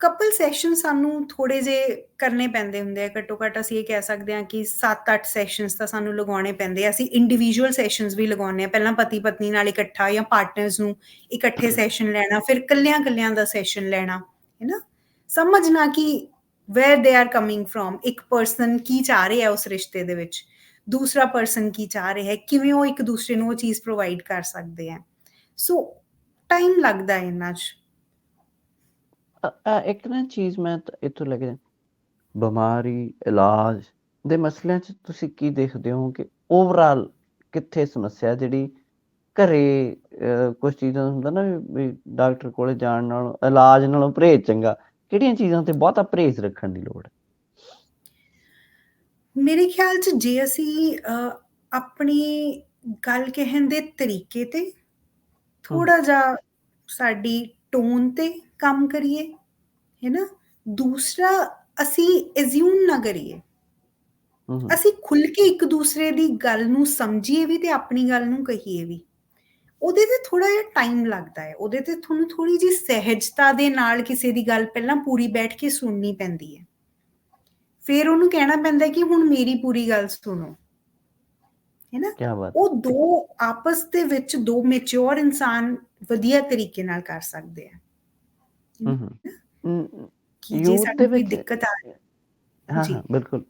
ਕਪਲ ਸੈਸ਼ਨ ਸਾਨੂੰ ਥੋੜੇ ਜੇ ਕਰਨੇ ਪੈਂਦੇ ਹੁੰਦੇ ਆ। ਘੱਟੋ ਘੱਟ ਅਸੀਂ ਇਹ ਕਹਿ ਸਕਦੇ ਹਾਂ ਕਿ 7-8 ਸੈਸ਼ਨਸ ਤਾਂ ਸਾਨੂੰ ਲਗਾਉਣੇ ਪੈਂਦੇ ਆ। ਅਸੀਂ ਇੰਡੀਵਿਜੂਅਲ ਸੈਸ਼ਨਸ ਵੀ ਲਗਾਉਂਦੇ ਆ ਪਹਿਲਾਂ ਪਤੀ ਪਤਨੀ ਨਾਲ ਇਕੱਠਾ ਜਾਂ ਪਾਰਟਨਰਸ ਨੂੰ ਇਕੱਠੇ ਸੈਸ਼ਨ ਲੈਣਾ, ਫਿਰ ਕੱਲਿਆਂ ਕੱਲਿਆਂ ਦਾ ਸੈਸ਼ਨ ਲੈਣਾ, ਹੈ ਨਾ? ਸਮਝਣਾ ਕਿ where they are coming from ਇੱਕ ਪਰਸਨ ਕੀ ਚਾਹ ਰਿਹਾ ਉਸ ਰਿਸ਼ਤੇ ਦੇ ਵਿੱਚ, ਦੂਸਰਾ ਪਰਸਨ ਕੀ ਚਾਹ ਰਿਹਾ ਹੈ, ਕਿਵੇਂ ਉਹ ਇੱਕ ਦੂਸਰੇ ਨੂੰ ਉਹ ਚੀਜ਼ ਪ੍ਰੋਵਾਈਡ ਕਰ ਸਕਦੇ ਆ ਸੋ ਟਾਈਮ ਲੱਗਦਾ ਇਹਨਾਂ 'ਚ। ਇੱਕ ਨਾ ਚੀਜ਼ ਮੈਂ ਇੱਥੋਂ ਲੈ ਕੇ ਬਿਮਾਰੀ ਇਲਾਜ ਦੇ ਮਸਲਿਆਂ 'ਚ ਤੁਸੀਂ ਕੀ ਦੇਖਦੇ ਹੋ ਕਿ ਓਵਰਆਲ ਕਿੱਥੇ ਸਮੱਸਿਆ ਜਿਹੜੀ ਘਰੇ ਕੁਝ ਚੀਜ਼ਾਂ ਹੁੰਦਾ ਨਾ ਵੀ- ਡਾਕਟਰ ਕੋਲੇ ਜਾਣ ਨਾਲੋਂ ਇਲਾਜ ਨਾਲੋਂ ਪਰਹੇਜ਼ ਚੰਗਾ ਕਿਹੜੀਆਂ ਚੀਜ਼ਾਂ ਤੇ ਬਹੁਤਾ ਪਰਹੇਜ਼ ਰੱਖਣ ਦੀ ਲੋੜ? ਹੈ ਮੇਰੇ ਖਿਆਲ 'ਚ ਜੇ ਅਸੀਂ ਆਪਣੀ ਗੱਲ ਕਹਿਣ ਦੇ ਤਰੀਕੇ ਤੇ ਥੋੜਾ ਜਿਹਾ ਸਾਡੀ ਟੋਨ ਤੇ ਕੰਮ ਕਰੀਏ ਹੈ ਨਾ? ਦੂਸਰਾ ਅਸੀਂ ਐਜ਼ਿਊਮ ਨਾ ਕਰੀਏ। ਅਸੀਂ ਖੁੱਲ ਕੇ ਇੱਕ ਦੂਸਰੇ ਦੀ ਗੱਲ ਨੂੰ ਸਮਝੀਏ ਵੀ ਤੇ ਆਪਣੀ ਗੱਲ ਨੂੰ ਕਹੀਏ ਵੀ। ਉਹਦੇ ਤੇ ਥੋੜਾ ਜਿਹਾ ਟਾਈਮ ਲੱਗਦਾ ਹੈ। ਉਹਦੇ ਤੇ ਤੁਹਾਨੂੰ ਥੋੜੀ ਜਿਹੀ ਸਹਿਜਤਾ ਦੇ ਨਾਲ ਕਿਸੇ ਦੀ ਗੱਲ ਪਹਿਲਾਂ ਪੂਰੀ ਬੈਠ ਕੇ ਸੁਣਨੀ ਪੈਂਦੀ ਹੈ। ਫਿਰ ਉਹਨੂੰ ਕਹਿਣਾ ਪੈਂਦਾ ਕਿ ਹੁਣ ਮੇਰੀ ਪੂਰੀ ਗੱਲ ਸੁਣੋ। ਹੈ ਨਾ? ਉਹ ਦੋ ਆਪਸ ਦੇ ਵਿੱਚ ਦੋ ਮੈਚੁਰ ਇਨਸਾਨ ਵਧੀਆ ਤਰੀਕੇ ਨਾਲ ਕਰ ਸਕਦੇ ਆ। ਹੂੰ ਹੂੰ ਹੂੰ, ਕਿ ਜੇ Youth ਸਾਨੂੰ ਦੇ ਕੋਈ ਵਿੱਚ- ਦਿੱਕਤ ਆ ਹਾਂ ਜੀ। ਹਾਂ ਬਿਲਕੁਲ।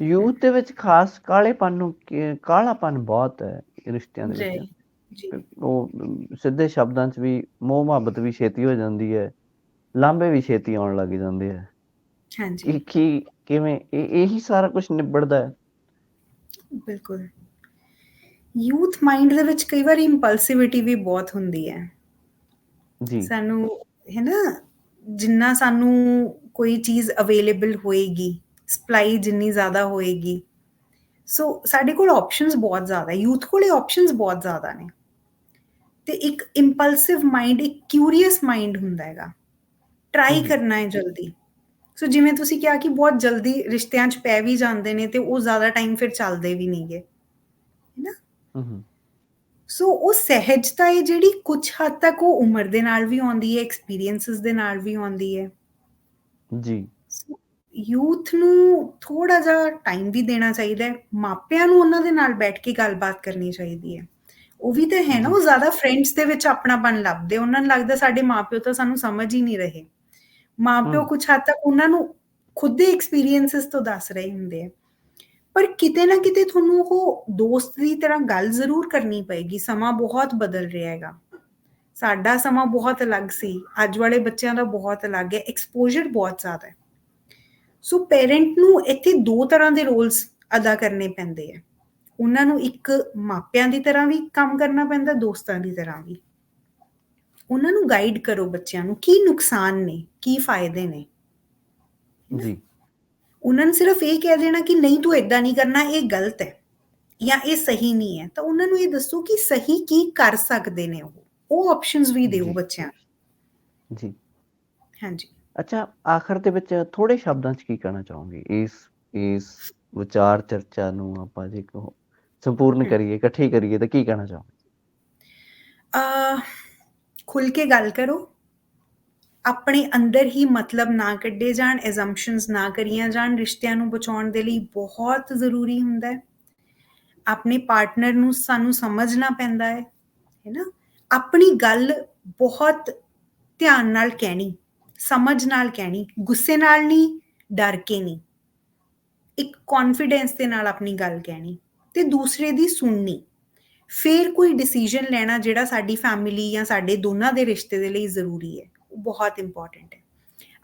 ਯੂਥ ਦੇ ਵਿੱਚ ਖਾਸ ਕਾਲੇਪਨ ਨੂੰ ਕੀ- ਕਾਲਾਪਨ ਬਹੁਤ ਹੈ ਰਿਸ਼ਤਿਆਂ ਦੇ ਵਿੱਚ। ਜੀ ਉਹ ਅਮ, ਸਿੱਧੇ ਸ਼ਬਦਾਂ 'ਚ ਵੀ ਮੋਹ ਮੁਹੱਬਤ ਵੀ ਛੇਤੀ ਹੋ ਜਾਂਦੀ ਹੈ। ਲਾਂਭੇ ਵੀ ਛੇਤੀ ਆਉਣ ਲੱਗ ਜਾਂਦੇ ਆ। ਹਾਂਜੀ। ਕੀ ਕਿਵੇਂ ਇਹ ਇਹੀ ਸਾਰਾ ਕੁਝ ਨਿਬੜਦਾ ਹੈ? ਬਿਲਕੁਲ। ਯੂਥ ਮਾਈਂਡ ਦੇ ਵਿੱਚ ਕਈ ਵਾਰ ਇੰਪਲਸਿਵਿਟੀ ਵੀ ਬਹੁਤ ਹੁੰਦੀ ਹੈ। ਜੀ। ਸਾਨੂੰ ਹੈ ਨਾ? ਜਿੰਨਾ ਸਾਨੂੰ ਕੋਈ ਚੀਜ਼ ਅਵੇਲੇਬਲ ਹੋਏਗੀ ਸਪਲਾਈ ਜਿੰਨੀ ਜ਼ਿਆਦਾ ਹੋਏਗੀ। ਸੋ ਸਾਡੇ ਕੋਲ ਆਪਸ਼ਨਸ ਬਹੁਤ ਜ਼ਿਆਦਾ ਹੈ ਯੂਥ ਕੋਲੇ ਆਪਸ਼ਨਸ ਬਹੁਤ ਜ਼ਿਆਦਾ ਨੇ। ਤੇ ਇੱਕ ਇੰਪਲਸਿਵ ਮਾਈਂਡ ਇੱਕ ਕਿਊਰੀਅਸ ਮਾਈਂਡ ਹੁੰਦਾ ਹੈਗਾ। ਟਰਾਈ। ਕਰਨਾ ਹੈ ਜਲਦੀ। ਸੋ ਜਿਵੇਂ ਤੁਸੀਂ ਕਿਹਾ ਕਿ ਬਹੁਤ ਜਲਦੀ ਰਿਸ਼ਤਿਆਂ 'ਚ ਪੈ ਵੀ ਜਾਂਦੇ ਨੇ ਤੇ ਉਹ ਜ਼ਿਆਦਾ ਟਾਈਮ ਫਿਰ ਚੱਲਦੇ ਵੀ ਨਹੀਂਗੇ। ਹੂੰ ਹੂੰ ਸੋ ਉਹ ਸਹਿਜਤਾ ਹੈ ਜਿਹੜੀ ਕੁਝ ਹੱਦ ਤੱਕ ਉਹ ਉਮਰ ਦੇ ਨਾਲ ਵੀ ਆਉਂਦੀ ਹੈ ਐਕਸਪੀਰੀਐਂਸਸ ਦੇ ਨਾਲ ਵੀ ਆਉਂਦੀ ਹੈ। ਜੀ। ਯੂਥ ਨੂੰ ਥੋੜਾ ਜਿਹਾ ਟਾਈਮ ਵੀ ਦੇਣਾ ਚਾਹੀਦਾ ਹੈ। ਮਾਪਿਆਂ ਨੂੰ ਉਹਨਾਂ ਦੇ ਨਾਲ ਬੈਠ ਕੇ ਗੱਲਬਾਤ ਕਰਨੀ ਚਾਹੀਦੀ ਹੈ। ਉਹ ਵੀ ਤਾਂ ਹੈ ਨਾ ਉਹ ਜ਼ਿਆਦਾ ਫਰੈਂਡਸ ਦੇ ਵਿੱਚ ਆਪਣਾਪਨ ਲੱਭਦੇ ਉਹਨਾਂ ਨੂੰ ਲੱਗਦਾ ਸਾਡੇ ਮਾਪਿਓ ਤਾਂ ਸਾਨੂੰ ਸਮਝ ਹੀ ਨਹੀਂ ਰਹੇ। ਮਾਪਿਓ। ਕੁਝ ਹੱਦ ਤੱਕ ਉਹਨਾਂ ਨੂੰ ਖੁਦ ਦੇ ਐਕਸਪੀਰੀਐਂਸਸ ਤੋਂ ਦੱਸ ਰਹੇ ਹੁੰਦੇ ਆ। ਪਰ ਕਿਤੇ ਨਾ ਕਿਤੇ ਤੁਹਾਨੂੰ ਉਹ ਦੋਸਤ ਦੀ ਤਰ੍ਹਾਂ ਗੱਲ ਜ਼ਰੂਰ ਕਰਨੀ ਪਏਗੀ ਸਮਾਂ ਬਹੁਤ ਬਦਲ ਰਿਹਾ ਹੈਗਾ ਸਾਡਾ ਸਮਾਂ ਬਹੁਤ ਅਲੱਗ ਸੀ ਅੱਜ ਵਾਲੇ ਬੱਚਿਆਂ ਦਾ ਬਹੁਤ ਅਲੱਗ ਹੈ ਐਕਸਪੋਜ਼ਰ ਬਹੁਤ ਜ਼ਿਆਦਾ ਹੈ ਸੋ ਪੇਰੈਂਟ ਨੂੰ ਇੱਥੇ ਦੋ ਤਰ੍ਹਾਂ ਦੇ ਰੋਲਸ ਅਦਾ ਕਰਨੇ ਪੈਂਦੇ ਆ ਉਹਨਾਂ ਨੂੰ ਇੱਕ ਮਾਪਿਆਂ ਦੀ ਤਰ੍ਹਾਂ ਵੀ ਕੰਮ ਕਰਨਾ ਪੈਂਦਾ ਦੋਸਤਾਂ ਦੀ ਤਰ੍ਹਾਂ ਵੀ ਉਹਨਾਂ ਨੂੰ ਗਾਈਡ ਕਰੋ ਬੱਚਿਆਂ ਨੂੰ ਕੀ ਨੁਕਸਾਨ ਨੇ ਕੀ ਫਾਇਦੇ ਨੇ ਜੀ ਉਹਨਾਂ ਨੂੰ ਸਿਰਫ ਇਹ ਕਹਿ ਦੇਣਾ ਕਿ ਨਹੀਂ ਤੂੰ ਇਦਾਂ ਨਹੀਂ ਕਰਨਾ ਇਹ ਗਲਤ ਹੈ ਜਾਂ ਇਹ ਸਹੀ ਨਹੀਂ ਹੈ ਤਾਂ ਉਹਨਾਂ ਨੂੰ ਇਹ ਦੱਸੋ ਕਿ ਸਹੀ ਕੀ ਕਰ ਸਕਦੇ ਨੇ ਉਹ। ਉਹ ਆਪਸ਼ਨਸ ਵੀ ਦਿਓ। ਬੱਚਿਆਂ ਜੀ। ਹਾਂਜੀ। ਅੱਛਾ ਆਖਰ ਦੇ ਵਿੱਚ ਥੋੜੇ ਸ਼ਬਦਾਂ 'ਚ ਕੀ ਕਹਿਣਾ ਚਾਹੋਗੇ? ਇਸ ਇਸ ਵਿਚਾਰ ਚਰਚਾ ਨੂੰ ਆਪਾਂ ਜੇ ਕਹੋ ਸੰਪੂਰਨ। ਕਰੀਏ ਇਕੱਠੀ ਕਰੀਏ ਤਾਂ ਕੀ ਕਹਿਣਾ ਚਾਹੋਗੇ? ਅ ਖੁੱਲ ਕੇ ਗੱਲ ਕਰੋ। ਆਪਣੇ ਅੰਦਰ ਹੀ ਮਤਲਬ ਨਾ ਕੱਢੇ ਜਾਣ ਐਜ਼ੰਪਸ਼ਨਸ ਨਾ ਕਰੀਆਂ ਜਾਣ, ਰਿਸ਼ਤਿਆਂ ਨੂੰ ਬਚਾਉਣ ਦੇ ਲਈ ਬਹੁਤ ਜ਼ਰੂਰੀ ਹੁੰਦਾ ਹੈ। ਆਪਣੇ ਪਾਰਟਨਰ ਨੂੰ ਸਾਨੂੰ ਸਮਝਣਾ ਪੈਂਦਾ ਹੈ ਹੈ ਨਾ? ਆਪਣੀ ਗੱਲ ਬਹੁਤ ਧਿਆਨ ਨਾਲ ਕਹਿਣੀ, ਸਮਝ ਨਾਲ ਕਹਿਣੀ, ਗੁੱਸੇ ਨਾਲ ਨਹੀਂ, ਡਰ ਕੇ ਨਹੀਂ। ਇੱਕ ਕੌਨਫੀਡੈਂਸ ਦੇ ਨਾਲ ਆਪਣੀ ਗੱਲ ਕਹਿਣੀ ਤੇ ਦੂਸਰੇ ਦੀ ਸੁਣਨੀ। ਫਿਰ ਕੋਈ ਡਿਸੀਜਨ ਲੈਣਾ ਜਿਹੜਾ ਸਾਡੀ ਫੈਮਿਲੀ ਜਾਂ ਸਾਡੇ ਦੋਨਾਂ ਦੇ ਰਿਸ਼ਤੇ ਦੇ ਲਈ ਜ਼ਰੂਰੀ ਹੈ। ਬਹੁਤ ਇੰਪੋਰਟੈਂਟ ਹੈ।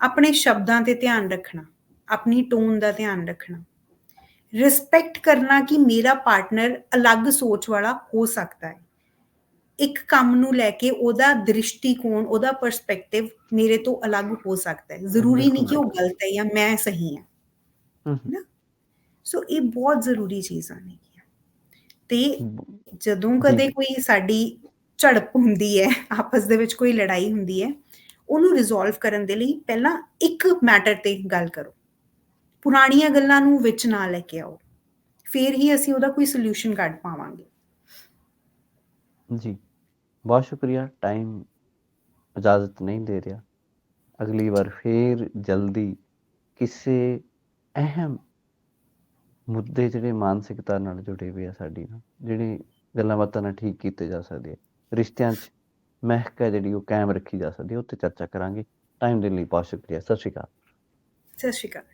ਆਪਣੇ ਸ਼ਬਦਾਂ ਤੇ ਧਿਆਨ ਰੱਖਣਾ ਆਪਣੀ ਟੋਨ ਦਾ ਧਿਆਨ ਰੱਖਣਾ। ਰਿਸਪੈਕਟ ਕਰਨਾ ਕਿ ਮੇਰਾ ਪਾਰਟਨਰ ਅਲੱਗ ਸੋਚ ਵਾਲਾ ਹੋ ਸਕਦਾ ਹੈ। ਇੱਕ ਕੰਮ ਨੂੰ ਲੈ ਕੇ ਉਹਦਾ ਦ੍ਰਿਸ਼ਟੀਕੋਣ ਉਹਦਾ ਪਰਸਪੈਕਟਿਵ ਮੇਰੇ ਤੋਂ ਅਲੱਗ ਹੋ ਸਕਦਾ ਹੈ। ਜ਼ਰੂਰੀ ਨਹੀਂ ਕਿ ਉਹ ਗਲਤ ਹੈ ਜਾਂ ਮੈਂ ਸਹੀ ਹਾਂ। ਹਮ। ਸੋ ਇਹ ਬਹੁਤ ਜ਼ਰੂਰੀ ਚੀਜ਼ਾਂ ਨੇ ਤੇ ਜਦੋਂ ਕਦੇ। ਕੋਈ ਸਾਡੀ ਝੜਪ ਹੁੰਦੀ ਹੈ ਆਪਸ ਦੇ ਵਿੱਚ ਕੋਈ ਲੜਾਈ ਹੁੰਦੀ ਹੈ ਉਹਨੂੰ ਰਿਜ਼ੋਲਵ ਕਰਨ ਦੇ ਲਈ ਪਹਿਲਾਂ ਇੱਕ ਮੈਟਰ ਤੇ ਗੱਲ ਕਰੋ। ਪੁਰਾਣੀਆਂ ਗੱਲਾਂ ਨੂੰ ਵਿੱਚ ਨਾ ਲੈ ਕੇ ਆਓ। ਫਿਰ ਹੀ ਅਸੀਂ ਉਹਦਾ ਕੋਈ ਸੋਲੂਸ਼ਨ ਕੱਢ ਪਾਵਾਂਗੇ। ਜੀ। ਬਹੁਤ ਸ਼ੁਕਰੀਆ। ਟਾਈਮ ਇਜਾਜ਼ਤ ਨਹੀਂ ਦੇ ਰਿਹਾ। ਅਗਲੀ ਵਾਰ ਫੇਰ ਜਲਦੀ ਕਿਸੇ ਅਹਿਮ ਮੁੱਦੇ ਜਿਹੜੇ ਮਾਨਸਿਕਤਾ ਨਾਲ ਜੁੜੇ ਹੋਏ ਆ ਸਾਡੀ ਨਾਲ, ਜਿਹੜੇ ਗੱਲਾਂ ਬਾਤਾਂ ਨਾਲ ਠੀਕ ਕੀਤੇ ਜਾ ਸਕਦੇ ਆ। ਰਿਸ਼ਤਿਆਂ 'ਚ ਮਹਿਕ ਹੈ ਜਿਹੜੀ ਉਹ ਕਾਇਮ ਰੱਖੀ ਜਾ ਸਕਦੀ ਹੈ। ਉੱਤੇ ਚਰਚਾ ਕਰਾਂਗੇ। ਟਾਈਮ ਦੇਣ ਲਈ ਬਹੁਤ ਸ਼ੁਕਰੀਆ। ਸਤਿ ਸ਼੍ਰੀ ਅਕਾਲ। ਸਤਿ ਸ਼੍ਰੀ ਅਕਾਲ।